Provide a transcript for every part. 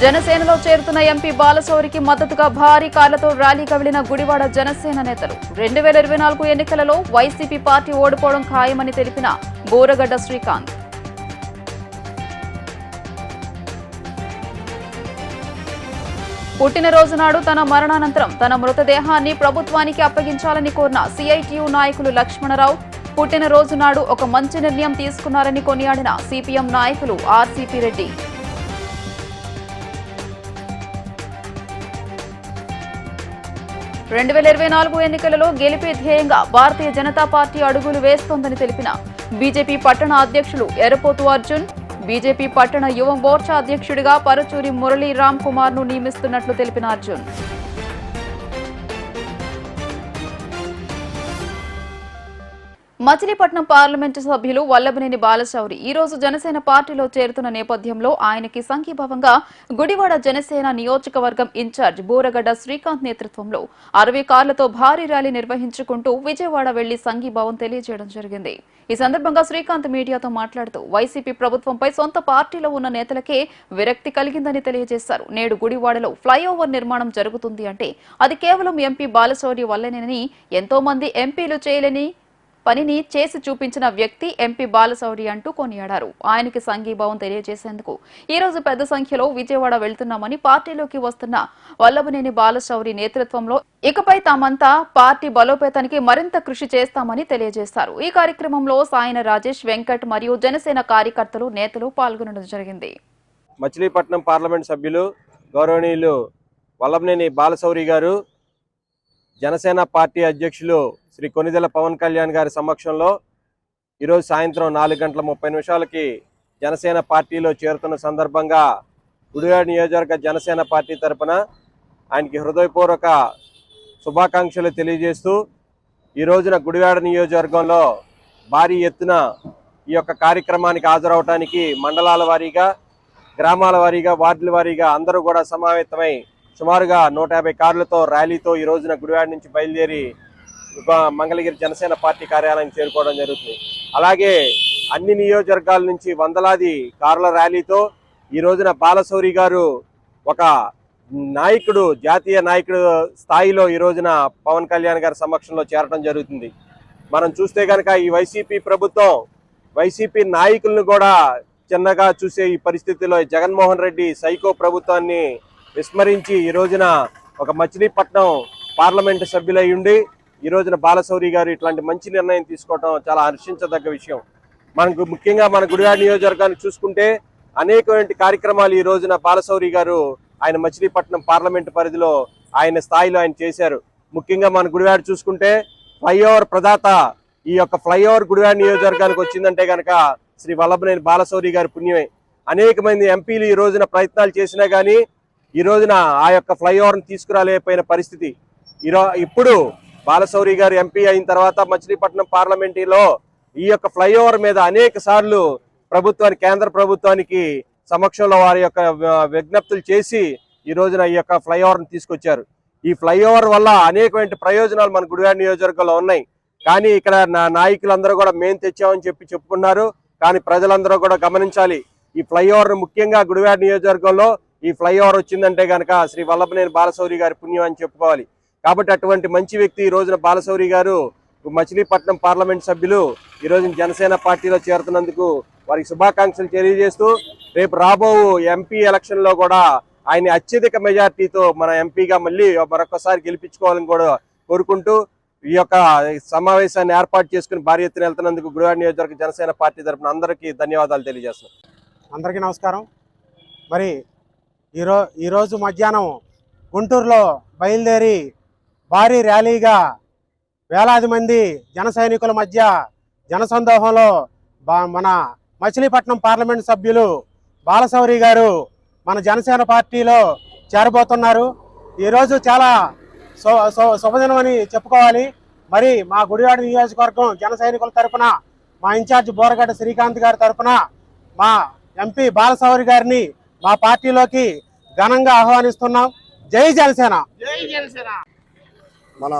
జనసేనలో చేరుతున్న ఎంపీ బాలశౌరికి మద్దతుగా భారీ కార్లతో ర్యాలీగా వెళ్ళిన గుడివాడ జనసేన నేతలు. రెండు వేల ఇరవై నాలుగు ఎన్నికలలో వైసీపీ పార్టీ ఓడిపోవడం ఖాయమని తెలిపిన బోరగడ్డ శ్రీకాంత్. పుట్టినరోజు నాడు తన మరణానంతరం తన మృతదేహాన్ని ప్రభుత్వానికి అప్పగించాలని కోరిన సిఐటియు నాయకులు లక్ష్మణరావు పుట్టినరోజు నాడు ఒక మంచి నిర్ణయం తీసుకున్నారని కొనియాడిన సిపిఎం నాయకులు ఆర్సీపీ రెడ్డి. రెండు వేల ఇరవై నాలుగు ఎన్నికలలో గెలిపే ధ్యేయంగా భారతీయ జనతా పార్టీ అడుగులు వేస్తోందని తెలిపిన బీజేపీ పట్టణ అధ్యక్షులు ఎర్రపోతు అర్జున్ బీజేపీ పట్టణ యువ మోర్చా అధ్యక్షుడిగా పరచూరి మురళీ రామ్ కుమార్ను నియమిస్తున్నట్లు తెలిపిన అర్జున్. మచిలీపట్నం పార్లమెంటు సభ్యులు వల్లభనేని బాలశౌరి ఈ రోజు జనసేన పార్టీలో చేరుతున్న నేపథ్యంలో ఆయనకి సంఘీభావంగా గుడివాడ జనసేన నియోజకవర్గం ఇన్ఛార్జ్ బూరగడ్డ శ్రీకాంత్ నేతృత్వంలో అరవై కార్లతో భారీ ర్యాలీ నిర్వహించుకుంటూ విజయవాడ వెళ్ళి సంఘీభావం తెలియజేయడం జరిగింది. ఈ సందర్భంగా శ్రీకాంత్ మీడియాతో మాట్లాడుతూ వైసీపీ ప్రభుత్వంపై సొంత పార్టీలో ఉన్న నేతలకే విరక్తి కలిగిందని తెలియజేశారు. నేడు గుడివాడలో ఫ్లైఓవర్ నిర్మాణం జరుగుతుంది అంటే అది కేవలం ఎంపీ బాలశౌరి వల్లనేనని ఎంతో మంది ఎంపీలు చేయలేని పనిని చేసి చూపించిన వ్యక్తి ఎంపీ బాలశౌరి అంటూ కొనియాడారు. ఆయనకి సంఘీభావం తెలియజేసేందుకు ఈ రోజు పెద్ద సంఖ్యలో విజయవాడ వెళ్తున్నామని పార్టీలోకి వస్తున్న వల్లభనేని బాలశౌరి నేతృత్వంలో ఇకపై తామంతా పార్టీ బలోపేతానికి మరింత కృషి చేస్తామని తెలియజేశారు. ఈ కార్యక్రమంలో సాయన రాజేష్ వెంకట్ మరియు జనసేన కార్యకర్తలు నేతలు పాల్గొనడం జరిగింది. మచిలీపట్నం పార్లమెంట్ సభ్యులు గౌరవనీయులు వల్లభనేని బాలశౌరి గారు జనసేన పార్టీ అధ్యక్షులు శ్రీ కొనిదెల పవన్ కళ్యాణ్ గారి సమక్షంలో ఈరోజు సాయంత్రం నాలుగు గంటల ముప్పై నిమిషాలకి జనసేన పార్టీలో చేరుతున్న సందర్భంగా గుడివాడ నియోజకవర్గ జనసేన పార్టీ తరపున ఆయనకి హృదయపూర్వక శుభాకాంక్షలు తెలియజేస్తూ ఈ రోజున గుడివాడ నియోజకవర్గంలో భారీ ఎత్తున ఈ యొక్క కార్యక్రమానికి హాజరవడానికి మండలాల వారీగా గ్రామాల వారీగా వార్డుల వారీగా అందరూ కూడా సమావేతమై సుమారుగా నూట యాభై కార్లతో ర్యాలీతో ఈ రోజున గుడివాడ నుంచి బయలుదేరి మంగళగిరి జనసేన పార్టీ కార్యాలయం చేరుకోవడం జరుగుతుంది. అలాగే అన్ని నియోజకవర్గాల నుంచి వందలాది కార్ల ర్యాలీతో ఈ రోజున బాలశౌరి గారు ఒక నాయకుడు జాతీయ నాయకుడు స్థాయిలో ఈ రోజున పవన్ కళ్యాణ్ గారి సమక్షంలో చేరడం జరుగుతుంది. మనం చూస్తే కనుక ఈ వైసీపీ ప్రభుత్వం వైసీపీ నాయకులను కూడా చిన్నగా చూసే ఈ పరిస్థితిలో జగన్మోహన్ రెడ్డి సైకో ప్రభుత్వాన్ని విస్మరించి ఈ రోజున ఒక మచిలీపట్నం పార్లమెంటు సభ్యులయ్యుండి ఈ రోజున బాలశౌరి గారు ఇట్లాంటి మంచి నిర్ణయం తీసుకోవటం చాలా హర్షించదగ్గ విషయం. మనకు ముఖ్యంగా మన గుడివాడ నియోజకవర్గాన్ని చూసుకుంటే అనేకమైన కార్యక్రమాలు ఈ రోజున బాలశౌరి గారు ఆయన మచిలీపట్నం పార్లమెంటు పరిధిలో ఆయన స్థాయిలో ఆయన చేశారు. ముఖ్యంగా మన గుడివాడ చూసుకుంటే ఫ్లైఓవర్ ప్రదాత ఈ యొక్క ఫ్లైఓవర్ గుడివాడ నియోజకవర్గానికి వచ్చిందంటే కనుక శ్రీ వల్లభనేని బాలశౌరి గారి పుణ్యమే. అనేక మంది ఎంపీలు ఈ రోజున ప్రయత్నాలు చేసినా గానీ ఈ రోజున ఆ యొక్క ఫ్లైఓవర్ని తీసుకురాలేకపోయిన పరిస్థితి. ఈరో ఇప్పుడు బాలశౌరి గారు ఎంపీ అయిన తర్వాత మచిలీపట్నం పార్లమెంటీలో ఈ యొక్క ఫ్లైఓవర్ మీద అనేక సార్లు ప్రభుత్వానికి కేంద్ర ప్రభుత్వానికి సమక్షంలో వారి యొక్క విజ్ఞప్తులు చేసి ఈ రోజున ఈ యొక్క ఫ్లైఓవర్ని తీసుకొచ్చారు. ఈ ఫ్లైఓవర్ వల్ల అనేకమైన ప్రయోజనాలు మన గుడివాడ నియోజకవర్గంలో ఉన్నాయి. కానీ ఇక్కడ నా నాయకులందరూ కూడా మేము తెచ్చామని చెప్పి చెప్పుకున్నారు. కానీ ప్రజలందరూ కూడా గమనించాలి. ఈ ఫ్లైఓవర్ ముఖ్యంగా గుడివాడ నియోజకవర్గంలో ఈ ఫ్లైఓవర్ వచ్చిందంటే కనుక శ్రీ వల్లభనేని బాలశౌరి గారి పుణ్యం అని చెప్పుకోవాలి. కాబట్టి అటువంటి మంచి వ్యక్తి ఈ రోజున బాలశౌరి గారు మచిలీపట్నం పార్లమెంట్ సభ్యులు. ఈ రోజున జనసేన పార్టీలో చేరుతున్నందుకు వారికి శుభాకాంక్షలు తెలియజేస్తూ రేపు రాబో ఎంపీ ఎలక్షన్లో కూడా ఆయన అత్యధిక మెజార్టీతో మన ఎంపీగా మళ్ళీ మరొకసారి గెలిపించుకోవాలని కూడా కోరుకుంటూ ఈ యొక్క సమావేశాన్ని ఏర్పాటు చేసుకుని భారీ ఎత్తున వెళ్తున్నందుకు గృహ నియోజకవర్గ జనసేన పార్టీ తరఫున అందరికీ ధన్యవాదాలు తెలియజేస్తున్నాను అందరికీ నమస్కారం. మరి ఈరో ఈరోజు మధ్యాహ్నం గుంటూరులో బయలుదేరి భారీ ర్యాలీగా వేలాది మంది జన సైనికుల మధ్య జనసందోహంలో బా- మన మచిలీపట్నం పార్లమెంట్ సభ్యులు బాలశౌరి గారు మన జనసేన పార్టీలో చేరబోతున్నారు. ఈరోజు చాలా శుభదినం అని చెప్పుకోవాలి. మరి మా గుడివాడ నియోజకవర్గం జన సైనికుల తరపున మా ఇన్ఛార్జ్ బోరగడ్డ శ్రీకాంత్ గారి తరఫున మా ఎంపీ బాలశౌరి గారిని మా పార్టీలోకి ఘనంగా ఆహ్వానిస్తున్నాం. జై జనసేన! మన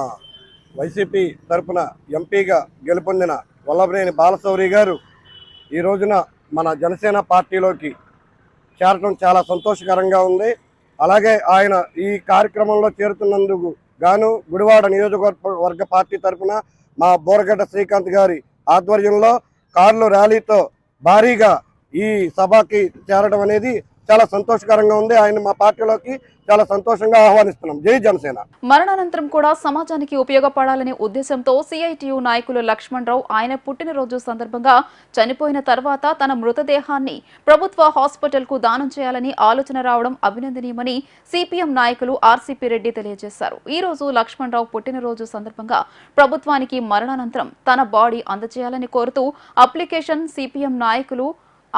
వైసీపీ తరపున ఎంపీగా గెలుపొందిన వల్లభనేని బాలశౌరి గారు ఈ రోజున మన జనసేన పార్టీలోకి చేరటం చాలా సంతోషకరంగా ఉంది. అలాగే ఆయన ఈ కార్యక్రమంలో చేరుతున్నందుకు గాను గుడివాడ నియోజకవర్గ వర్గ పార్టీ తరపున మా బోరగడ్డ శ్రీకాంత్ గారి ఆధ్వర్యంలో కార్లు ర్యాలీతో భారీగా ఈ సభకి చేరడం అనేది చాలా సంతోషకరంగా ఉంది. ఆయన మా పార్టీలోకి చాలా సంతోషంగా ఆహ్వానిస్తున్నాం. జై జనసేన. మరణానంతరం కూడా సమాజానికి ఉపయోగపడాలనే ఉద్దేశంతో సిఐటియు నాయకులు లక్ష్మణ్ రావు ఆయన పుట్టినరోజు సందర్భంగా చనిపోయిన తర్వాత తన మృతదేహాన్ని ప్రభుత్వ హాస్పిటల్కు దానం చేయాలని ఆలోచన రావడం అభినందనీయమని సిపిఎం నాయకులు ఆర్సీపీ రెడ్డి తెలియజేశారు. ఈ రోజు లక్ష్మణ్ రావు పుట్టినరోజు సందర్భంగా ప్రభుత్వానికి మరణానంతరం తన బాడీ అందజేయాలని కోరుతూ అప్లికేషన్ సిపిఎం నాయకులు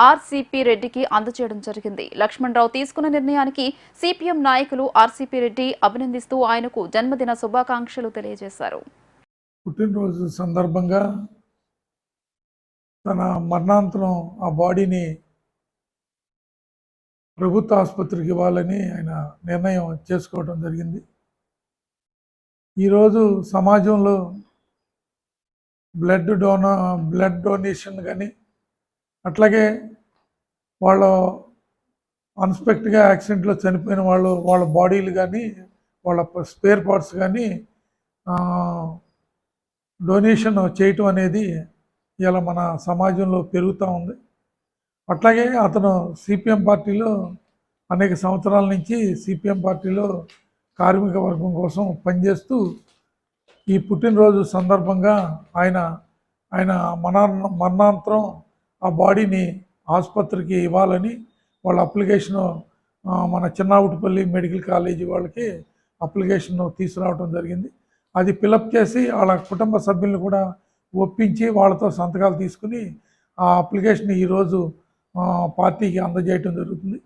ఆర్సీపీ రెడ్డికి అందజేయడం జరిగింది. లక్ష్మణ్ రావు తీసుకున్న నిర్ణయానికి సిపిఎం నాయకులు ఆర్సీపీ రెడ్డి అభినందిస్తూ ఆయనకు జన్మదిన శుభాకాంక్షలు తెలియజేశారు. పుట్టినరోజు సందర్భంగా తన మరణాంతరం ఆ బాడీని ప్రభుత్వ ఆసుపత్రికి ఇవ్వాలని ఆయన నిర్ణయం చేసుకోవడం జరిగింది. ఈరోజు సమాజంలో బ్లడ్ డోనా బ్లడ్ డొనేషన్ కానీ అట్లాగే వాళ్ళ అన్స్పెక్ట్గా యాక్సిడెంట్లో చనిపోయిన వాళ్ళు వాళ్ళ బాడీలు కానీ వాళ్ళ స్పేర్ పార్ట్స్ కానీ డొనేషన్ చేయటం అనేది ఇలా మన సమాజంలో పెరుగుతూ ఉంది. అట్లాగే అతను సిపిఎం పార్టీలో అనేక సంవత్సరాల నుంచి సిపిఎం పార్టీలో కార్మిక వర్గం కోసం పనిచేస్తూ ఈ పుట్టినరోజు సందర్భంగా ఆయన ఆయన మనా మరణాంతరం ఆ బాడీని ఆసుపత్రికి ఇవ్వాలని వాళ్ళ అప్లికేషను మన చిన్నావుటిపల్లి మెడికల్ కాలేజీ వాళ్ళకి అప్లికేషన్ తీసుకురావడం జరిగింది. అది ఫిలప్ చేసి వాళ్ళ కుటుంబ సభ్యులను కూడా ఒప్పించి వాళ్ళతో సంతకాలు తీసుకుని ఆ అప్లికేషన్ ఈరోజు పార్టీకి అందజేయటం జరుగుతుంది.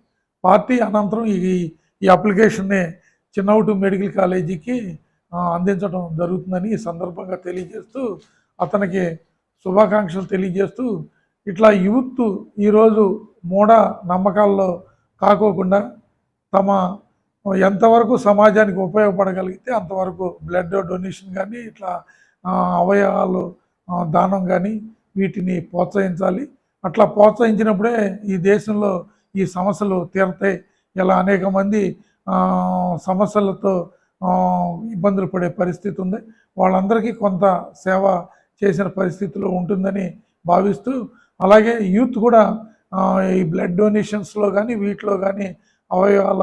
పార్టీ అనంతరం ఈ ఈ అప్లికేషన్ని చిన్నవుటు మెడికల్ కాలేజీకి అందించడం జరుగుతుందని ఈ సందర్భంగా తెలియజేస్తూ అతనికి శుభాకాంక్షలు తెలియజేస్తూ ఇట్లా యూత్ ఈరోజు మూఢ నమ్మకాల్లో కాకోకుండా తమ ఎంతవరకు సమాజానికి ఉపయోగపడగలిగితే అంతవరకు బ్లడ్ డొనేషన్ కానీ ఇట్లా అవయవాలు దానం కానీ వీటిని ప్రోత్సహించాలి. అట్లా ప్రోత్సహించినప్పుడే ఈ దేశంలో ఈ సమస్యలు తీరతాయి. ఇలా అనేక మంది సమస్యలతో ఇబ్బందులు పడే పరిస్థితి ఉంది. వాళ్ళందరికీ కొంత సేవ చేసిన పరిస్థితిలో ఉంటుందని భావిస్తూ అలాగే యూత్ కూడా ఈ బ్లడ్ డొనేషన్స్లో కానీ వీటిలో కానీ అవయవాల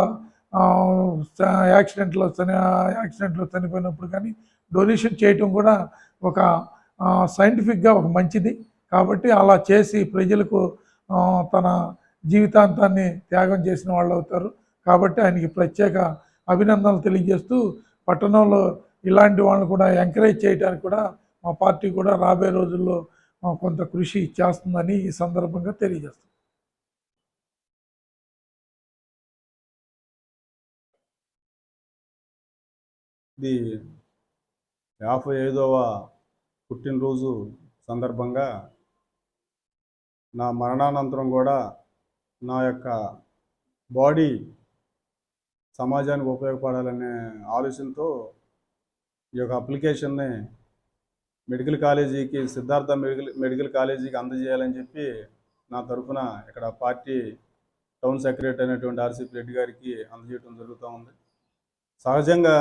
యాక్సిడెంట్లో చని యాక్సిడెంట్లో చనిపోయినప్పుడు కానీ డొనేషన్ చేయటం కూడా ఒక సైంటిఫిక్గా ఒక మంచిది. కాబట్టి అలా చేసి ప్రజలకు తన జీవితాంతాన్ని త్యాగం చేసిన వాళ్ళు అవుతారు. కాబట్టి ఆయనకి ప్రత్యేక అభినందనలు తెలియజేస్తూ పట్టణంలో ఇలాంటి వాళ్ళని కూడా ఎంకరేజ్ చేయడానికి కూడా మా పార్టీ కూడా రాబోయే రోజుల్లో కొంత కృషి చేస్తుందని ఈ సందర్భంగా తెలియజేస్తుంది ఇది యాభై ఐదవ పుట్టినరోజు సందర్భంగా నా మరణానంతరం కూడా నా యొక్క బాడీ సమాజానికి ఉపయోగపడాలనే ఆలోచనతో ఈ యొక్క అప్లికేషన్ని మెడికల్ కాలేజీకి సిద్ధార్థ మెడికల్ మెడికల్ కాలేజీకి అందజేయాలని చెప్పి నా తరఫున ఇక్కడ పార్టీ టౌన్ సెక్రటరీ అయినటువంటి ఆర్సీపీ రెడ్డి గారికి అందజేయడం జరుగుతూ ఉంది. సహజంగా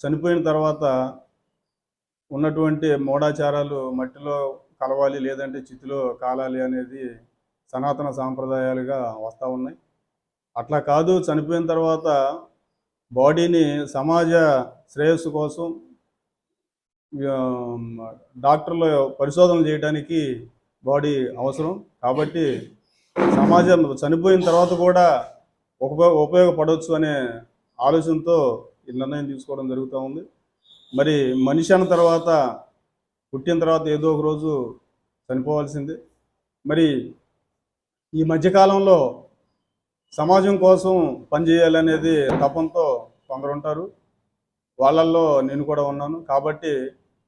చనిపోయిన తర్వాత ఉన్నటువంటి మూఢాచారాలు మట్టిలో కలవాలి లేదంటే చితిలో కాలాలి అనేది సనాతన సాంప్రదాయాలుగా వస్తూ ఉన్నాయి. అట్లా కాదు చనిపోయిన తర్వాత బాడీని సమాజ శ్రేయస్సు కోసం డాక్టర్లు పరిశోధనలు చేయడానికి బాడీ అవసరం. కాబట్టి సమాజం చనిపోయిన తర్వాత కూడా ఉపయోగ ఉపయోగపడవచ్చు అనే ఆలోచనతో ఈ నిర్ణయం తీసుకోవడం జరుగుతూ ఉంది. మరి మనిషి అన్న తర్వాత పుట్టిన తర్వాత ఏదో ఒక రోజు చనిపోవాల్సిందే. మరి ఈ మధ్యకాలంలో సమాజం కోసం పనిచేయాలనేది తపంతో కొందరు ఉంటారు. వాళ్ళల్లో నేను కూడా ఉన్నాను. కాబట్టి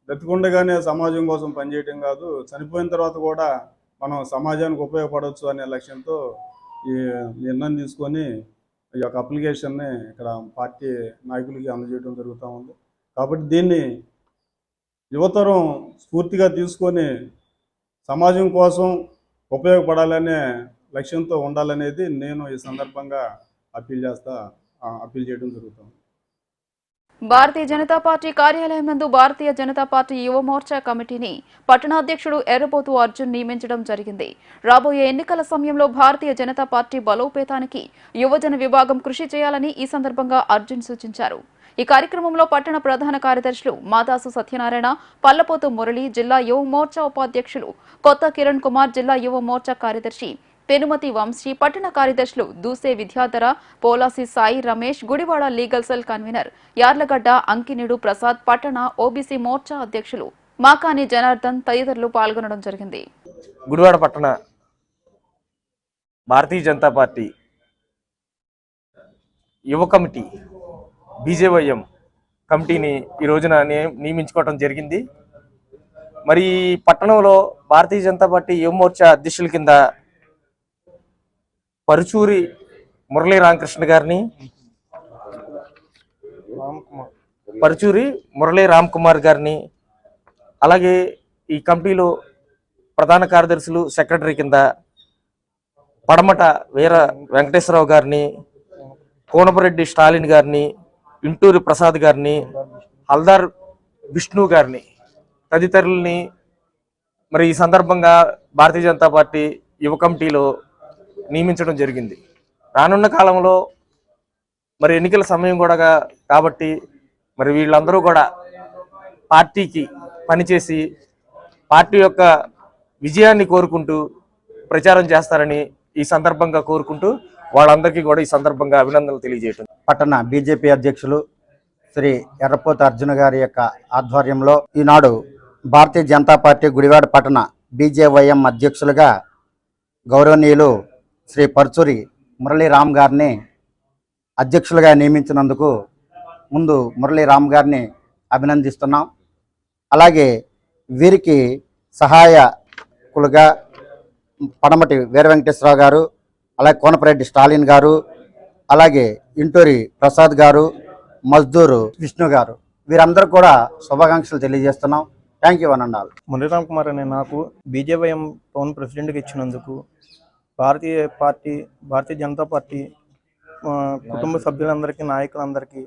బ్రతికుండగానే సమాజం కోసం పనిచేయటం కాదు చనిపోయిన తర్వాత కూడా మనం సమాజానికి ఉపయోగపడవచ్చు అనే లక్ష్యంతో ఈ నిర్ణయం తీసుకొని ఈ యొక్క అప్లికేషన్ని ఇక్కడ పార్టీ నాయకులకి అందజేయడం జరుగుతూ ఉంది. కాబట్టి దీన్ని యువతరం స్ఫూర్తిగా తీసుకొని సమాజం కోసం ఉపయోగపడాలనే లక్ష్యంతో ఉండాలనేది నేను ఈ సందర్భంగా అప్పీల్ చేస్తా అప్పీల్ చేయడం జరుగుతుంది భారతీయ జనతా పార్టీ కార్యాలయం నందు భారతీయ జనతా పార్టీ యువ మోర్చా కమిటీని పట్టణాధ్యక్షుడు ఎర్రబోతు అర్జున్ నియమించడం జరిగింది. రాబోయే ఎన్నికల సమయంలో భారతీయ జనతా పార్టీ బలోపేతానికి యువజన విభాగం కృషి చేయాలని ఈ సందర్భంగా అర్జున్ సూచించారు. ఈ కార్యక్రమంలో పట్టణ ప్రధాన కార్యదర్శులు మాదాసు సత్యనారాయణ పల్లపోతు మురళి జిల్లా యువ మోర్చా ఉపాధ్యక్షులు కొత్త కిరణ్ కుమార్ జిల్లా యువ మోర్చా కార్యదర్శి పెనుమతి వంశీ పట్టణ కార్యదర్శులు Duse Vidyadhara Polasi Sai Ramesh Gudivada legal cell convener Yarlagadda Ankinedu Prasad పట్టణ ఓబీసీ మోర్చా అధ్యక్షులు మాకాని జనార్దన్ తదితరులు పాల్గొనడం జరిగింది. గుడివాడ పట్టణ భారతీయ జనతా పార్టీ యువ కమిటీ బీజేవైఎం కమిటీని ఈ రోజున నే- నియమించుకోవడం జరిగింది. మరి పట్టణంలో భారతీయ జనతా పార్టీ యువ మోర్చా అధ్యక్షుల కింద పరుచూరి మురళీ రామకృష్ణ గారిని పరుచూరి మురళీ రామ్ కుమార్ గారిని అలాగే ఈ కమిటీలో ప్రధాన కార్యదర్శులు సెక్రటరీ కింద పడమట వీర వెంకటేశ్వరరావు గారిని కోనపరెడ్డి స్టాలిన్ గారిని ఇంటూరి ప్రసాద్ గారిని హల్దార్ విష్ణు గారిని తదితరుల్ని మరి ఈ సందర్భంగా భారతీయ జనతా పార్టీ యువ కమిటీలో నియమించడం జరిగింది. రానున్న కాలంలో మరి ఎన్నికల సమయం కూడా కాబట్టి మరి వీళ్ళందరూ కూడా పార్టీకి పనిచేసి పార్టీ యొక్క విజయాన్ని కోరుకుంటూ ప్రచారం చేస్తారని ఈ సందర్భంగా కోరుకుంటూ వాళ్ళందరికీ కూడా ఈ సందర్భంగా అభినందనలు తెలియజేయటం. పట్టణ బీజేపీ అధ్యక్షులు శ్రీ ఎర్రపోత అర్జున గారి యొక్క ఆధ్వర్యంలో ఈనాడు భారతీయ జనతా పార్టీ గుడివాడ పట్టణ బీజేవైఎం అధ్యక్షులుగా గౌరవనీయులు శ్రీ పర్చూరి మురళీరామ్ గారిని అధ్యక్షులుగా నియమించినందుకు ముందు మురళీరామ్ గారిని అభినందిస్తున్నాం. అలాగే వీరికి సహాయకులుగా పడమటి వీర వెంకటేశ్వరరావు గారు అలాగే కోనపరెడ్డి స్టాలిన్ గారు అలాగే ఇంటూరి ప్రసాద్ గారు మజ్దూరు విష్ణు గారు. వీరందరూ కూడా శుభాకాంక్షలు తెలియజేస్తున్నాం. థ్యాంక్ యూ అనండాలు. మురళీరామ్ కుమార్ అనే నాకు బీజేవైఎం టౌన్ ప్రెసిడెంట్గా ఇచ్చినందుకు భారతీయ పార్టీ భారతీయ జనతా పార్టీ కుటుంబ సభ్యులందరికీ నాయకులందరికీ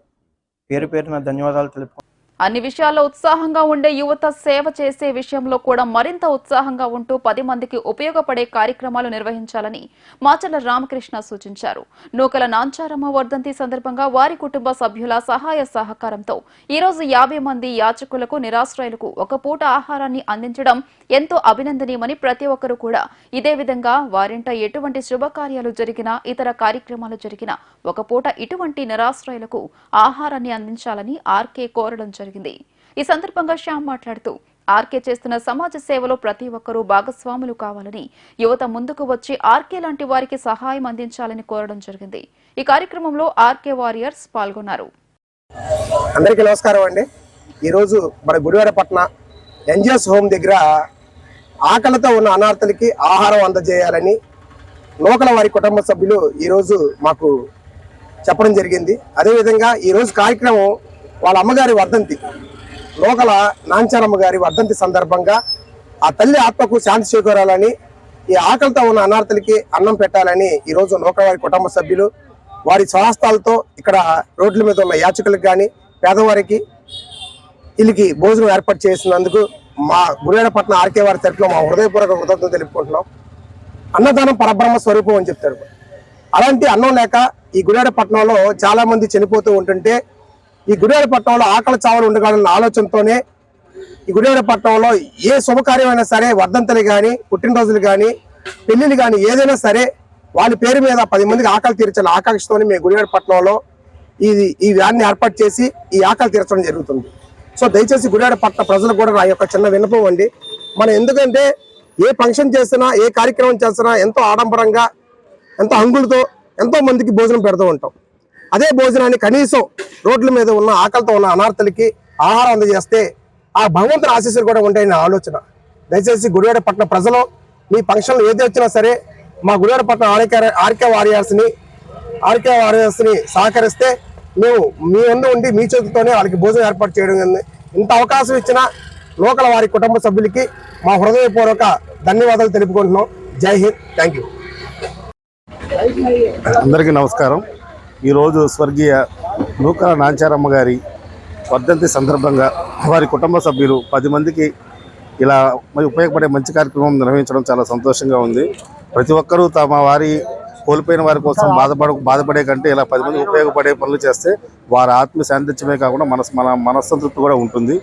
పేరు పేరున ధన్యవాదాలు తెలుపు అన్ని విషయాల్లో ఉత్సాహంగా ఉండే యువత సేవ చేసే విషయంలో కూడా మరింత ఉత్సాహంగా ఉంటూ పది మందికి ఉపయోగపడే కార్యక్రమాలు నిర్వహించాలని మాచల రామకృష్ణ సూచించారు. నూకల నాంచారమ్మ వర్ధంతి సందర్భంగా వారి కుటుంబ సభ్యుల సహాయ సహకారంతో ఈరోజు యాభై మంది యాచకులకు నిరాశ్రయులకు ఒక పూట ఆహారాన్ని అందించడం ఎంతో అభినందనీయమని ప్రతి ఒక్కరూ కూడా ఇదే విధంగా వారింట ఎటువంటి శుభకార్యాలు జరిగినా ఇతర కార్యక్రమాలు జరిగినా ఒక పూట ఇటువంటి నిరాశ్రయులకు ఆహారాన్ని అందించాలని ఆర్కే కోరడం జరిగింది. ఈ సందర్భంగా శ్యామ్ మాట్లాడుతూ ఆర్కే చేస్తున్న సమాజ సేవలో ప్రతి ఒక్కరూ భాగస్వాములు కావాలని యువత ముందుకు వచ్చి ఆర్కే లాంటి వారికి సహాయం అందించాలని కోరడం జరిగింది. ఈ కార్యక్రమంలో ఆర్కే వారియర్స్ పాల్గొన్నారు. అందరికీ నమస్కారం అండి. ఈరోజు మన గుడివాడపట్న ఎన్జిఎస్ హోమ్ దగ్గర ఆకలితో ఉన్న అనార్థలకి ఆహారం అందజేయాలని లోకల వారి కుటుంబ సభ్యులు ఈరోజు మాకు చెప్పడం జరిగింది. అదేవిధంగా ఈరోజు కార్యక్రమం వాళ్ళ అమ్మగారి వర్ధంతి లోకల నాంచారమ్మ గారి వర్ధంతి సందర్భంగా ఆ తల్లి ఆత్మకు శాంతి చేకూరాలని ఈ ఆకలితో ఉన్న అనార్థులకి అన్నం పెట్టాలని ఈరోజు నూకల కుటుంబ సభ్యులు వారి స్వహస్తాలతో ఇక్కడ రోడ్ల మీద ఉన్న యాచకులకు కానీ పేదవారికి వీళ్ళకి భోజనం ఏర్పాటు చేసినందుకు మా గురేడపట్నం ఆర్కే వారి తరఫున మా హృదయపూర్వక కృతజ్ఞతలు తెలుపుకుంటున్నాం. అన్నదానం పరబ్రహ్మ స్వరూపం అని చెప్తారు. అలాంటి అన్నం లేక ఈ గురేడపట్నంలో చాలామంది చనిపోతూ ఉంటుంటే ఈ గుడివాడపట్నంలో ఆకలి చావలు ఉండగలన్న ఆలోచనతోనే ఈ గుడివాడపట్నంలో ఏ శుభకార్యమైనా సరే వర్ధంతులు కానీ పుట్టినరోజులు కానీ పెళ్ళిళ్ళు కానీ ఏదైనా సరే వాళ్ళ పేరు మీద పది మందికి ఆకలి తీర్చాలని ఆకాంక్షతోనే మేము గుడివాడపట్నంలో ఇది ఈ వ్యాన్ని ఏర్పాటు చేసి ఈ ఆకలి తీర్చడం జరుగుతుంది. సో దయచేసి గుడివాడ పట్టణ ప్రజలకు కూడా నా యొక్క చిన్న విన్నపం అండి. మనం ఎందుకంటే ఏ ఫంక్షన్ చేసినా ఏ కార్యక్రమం చేసినా ఎంతో ఆడంబరంగా ఎంతో హంగులతో ఎంతో మందికి భోజనం పెడుతూ ఉంటాం. అదే భోజనాన్ని కనీసం రోడ్ల మీద ఉన్న ఆకలితో ఉన్న అనార్థలకి ఆహారం అందజేస్తే ఆ భగవంతుని ఆశీస్సులు కూడా ఉంటాయని ఆలోచన. దయచేసి గుడివాడ పట్టణ ప్రజలు మీ ఫంక్షన్లు ఏది వచ్చినా సరే మా గుడివాడ పట్టణ ఆర్కే ఆర్కే వారియర్స్ని ఆర్కే వారియర్స్ని సహకరిస్తే మేము మీ ముందు ఉండి మీ చేతితోనే వాళ్ళకి భోజనం ఏర్పాటు చేయడం ఇంత అవకాశం ఇచ్చిన లోకల్ వారి కుటుంబ సభ్యులకి మా హృదయపూర్వక ధన్యవాదాలు తెలుపుకుంటున్నాం. జై హింద్. థ్యాంక్ యూ అందరికీ నమస్కారం. ఈరోజు స్వర్గీయ నూకల నాంచారమ్మ గారి వర్ధంతి సందర్భంగా వారి కుటుంబ సభ్యులు పది మందికి ఇలా మరి ఉపయోగపడే మంచి కార్యక్రమం నిర్వహించడం చాలా సంతోషంగా ఉంది. ప్రతి ఒక్కరూ తమ వారి కోల్పోయిన వారి కోసం బాధపడ బాధపడే కంటే ఇలా పది మంది ఉపయోగపడే పనులు చేస్తే వారి ఆత్మ శాంతించమే కాకుండా మనస్ మన మనస్సంతృప్తి కూడా ఉంటుంది.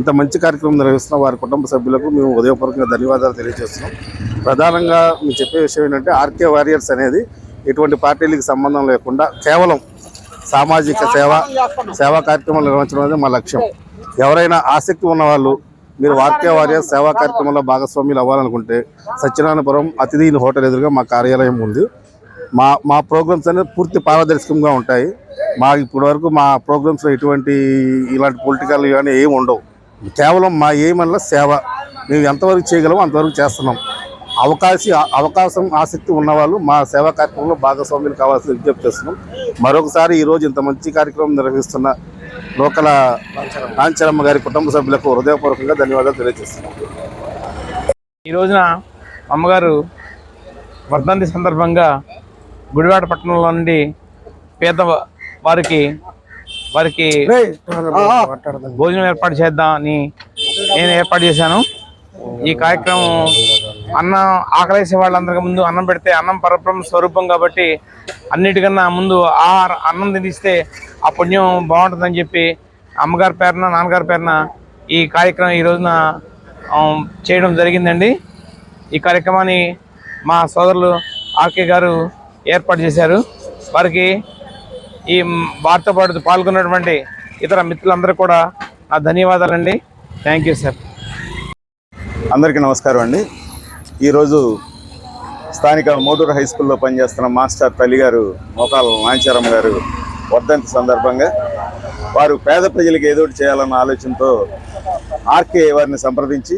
ఇంత మంచి కార్యక్రమం నిర్వహిస్తున్న వారి కుటుంబ సభ్యులకు మేము ఉదయపూర్వకంగా ధన్యవాదాలు తెలియజేస్తున్నాం. ప్రధానంగా మేము చెప్పే విషయం ఏంటంటే ఆర్కే వారియర్స్ అనేది ఎటువంటి పార్టీలకు సంబంధం లేకుండా కేవలం సామాజిక సేవ సేవా కార్యక్రమాలు నిర్వహించడం అనేది మా లక్ష్యం. ఎవరైనా ఆసక్తి ఉన్నవాళ్ళు మీరు ఆర్కే వార్య సేవా కార్యక్రమంలో భాగస్వామ్యులు అవ్వాలనుకుంటే సత్యనారాయణపురం అతిథి హోటల్ ఎదురుగా మా కార్యాలయం ఉంది. మా మా ప్రోగ్రామ్స్ అనేది పూర్తి పారదర్శకంగా ఉంటాయి. మా ఇప్పటి వరకు మా ప్రోగ్రామ్స్లో ఎటువంటి ఇలాంటి పొలిటికల్ ఇవన్నీ ఏమి ఉండవు. కేవలం మా ఏమన్నా సేవ మేము ఎంతవరకు చేయగలమో అంతవరకు చేస్తున్నాం. అవకాశం అవకాశం ఆసక్తి ఉన్నవాళ్ళు మా సేవా కార్యక్రమంలో భాగస్వామ్యులు కావాల్సిన విజ్ఞప్తి చేస్తున్నాం. మరొకసారి ఈరోజు ఇంత మంచి కార్యక్రమం నిర్వహిస్తున్న లోకల కాంచరమ్మ గారి కుటుంబ సభ్యులకు హృదయపూర్వకంగా ధన్యవాదాలు తెలియజేస్తున్నాం. ఈ రోజున అమ్మగారు వర్ధంతి సందర్భంగా గుడివాడ పట్టణంలో నుండి పేద వారికి వారికి భోజనం ఏర్పాటు చేద్దామని నేను ఏర్పాటు చేశాను. ఈ కార్యక్రమం అన్నం ఆకలేసే వాళ్ళందరికీ ముందు అన్నం పెడితే అన్నం పరబ్రహ్మ స్వరూపం కాబట్టి అన్నిటికన్నా ముందు ఆహార అన్నం తినిస్తే ఆ పుణ్యం బాగుంటుందని చెప్పి అమ్మగారి పేరున నాన్నగారి పేరున ఈ కార్యక్రమం ఈ రోజున చేయడం జరిగిందండి. ఈ కార్యక్రమాన్ని మా సోదరులు ఆర్కే గారు ఏర్పాటు చేశారు. వారికి ఈ వారితో పాటు పాల్గొన్నటువంటి ఇతర మిత్రులందరూ కూడా నా ధన్యవాదాలండి. Thank you sir. అందరికీ నమస్కారం అండి. ఈరోజు స్థానిక మోటూరు హై స్కూల్లో పనిచేస్తున్న మాస్టర్ తల్లి గారు మోకాల నాంచారం గారు వర్ధంతి సందర్భంగా వారు పేద ప్రజలకు ఏదో చేయాలన్న ఆలోచనతో ఆర్కే వారిని సంప్రదించి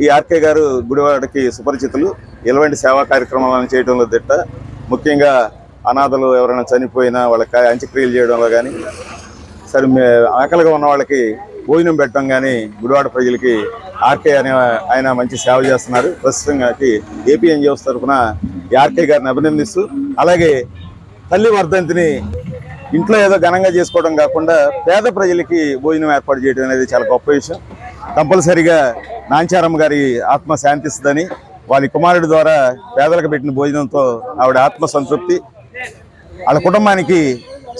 ఈ ఆర్కే గారు గుడివాడకి సుపరిచితులు ఎలాంటి సేవా కార్యక్రమాలను చేయడంలో దిట్ట. ముఖ్యంగా అనాథలు ఎవరైనా చనిపోయినా వాళ్ళకి అంత్యక్రియలు చేయడంలో కానీ సరే ఆకలిగా ఉన్న వాళ్ళకి భోజనం పెట్టడం కానీ గుడివాడ ప్రజలకి ఆర్కే అనే ఆయన మంచి సేవ చేస్తున్నారు. ప్రస్తుతంగా ఏపీ ఎన్జిఓస్ తరఫున ఈ ఆర్కే గారిని అభినందిస్తూ అలాగే తల్లి వర్ధంతిని ఇంట్లో ఏదో ఘనంగా చేసుకోవడం కాకుండా పేద ప్రజలకి భోజనం ఏర్పాటు చేయడం అనేది చాలా గొప్ప విషయం. కంపల్సరిగా నాంచారమ్మ గారి ఆత్మ శాంతిస్తుందని వాళ్ళ కుమారుడి ద్వారా పేదలకు పెట్టిన భోజనంతో ఆవిడ ఆత్మ సంతృప్తి. వాళ్ళ కుటుంబానికి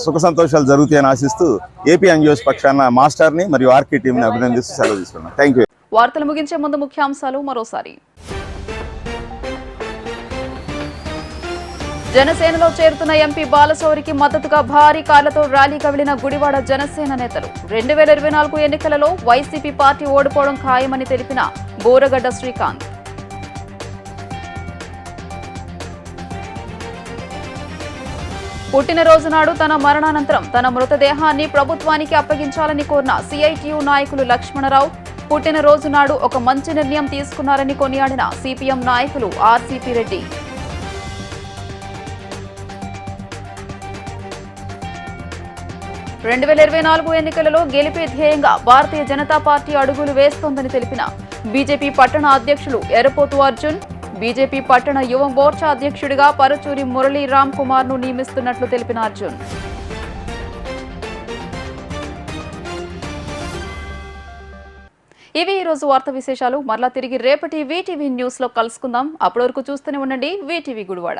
సుఖ సంతోషాలు జరుగుతాయని ఆశిస్తూ ఏపీ ఎన్జిఓస్ పక్షాన మాస్టర్ని మరియు ఆర్కే టీంని అభినందిస్తూ సెలవు తీసుకున్నాను థ్యాంక్ యూ. వార్తలు ముగించే ముందు ముఖ్యాంశాలు మరోసారి. జనసేనలో చేరుతున్న ఎంపీ బాలశౌరికి మద్దతుగా భారీ కార్లతో ర్యాలీ కవిలిన గుడివాడ జనసేన నేతలు. రెండు వేల ఇరవై నాలుగు ఎన్నికలలో వైసీపీ పార్టీ ఓడిపోవడం ఖాయమని తెలిపిన బోరగడ్డ శ్రీకాంత్. పుట్టినరోజు నాడు తన మరణానంతరం తన మృతదేహాన్ని ప్రభుత్వానికి అప్పగించాలని కోరిన సిఐటియు నాయకులు లక్ష్మణరావు పుట్టినరోజు నాడు ఒక మంచి నిర్ణయం తీసుకున్నారని కొనియాడిన సిపిఎం నాయకులు ఆర్సీపీ రెడ్డి. రెండు వేల ఇరవై నాలుగు ఎన్నికలలో గెలిపే ధ్యేయంగా భారతీయ జనతా పార్టీ అడుగులు వేస్తోందని తెలిపిన బీజేపీ పట్టణ అధ్యక్షులు ఎర్రపోతు అర్జున్ బీజేపీ పట్టణ యువ మోర్చా అధ్యక్షుడిగా పరుచూరి మురళీ రామ్ కుమార్ను నియమిస్తున్నట్లు తెలిపిన అర్జున్. ఇవి ఈ రోజు విశేషాలు. మరలా తిరిగి రేపటి వీటీవీ న్యూస్లో కలుసుకుందాం. అప్పటి వరకు చూస్తూనే ఉండండి వీటీవీ గుడివాడ.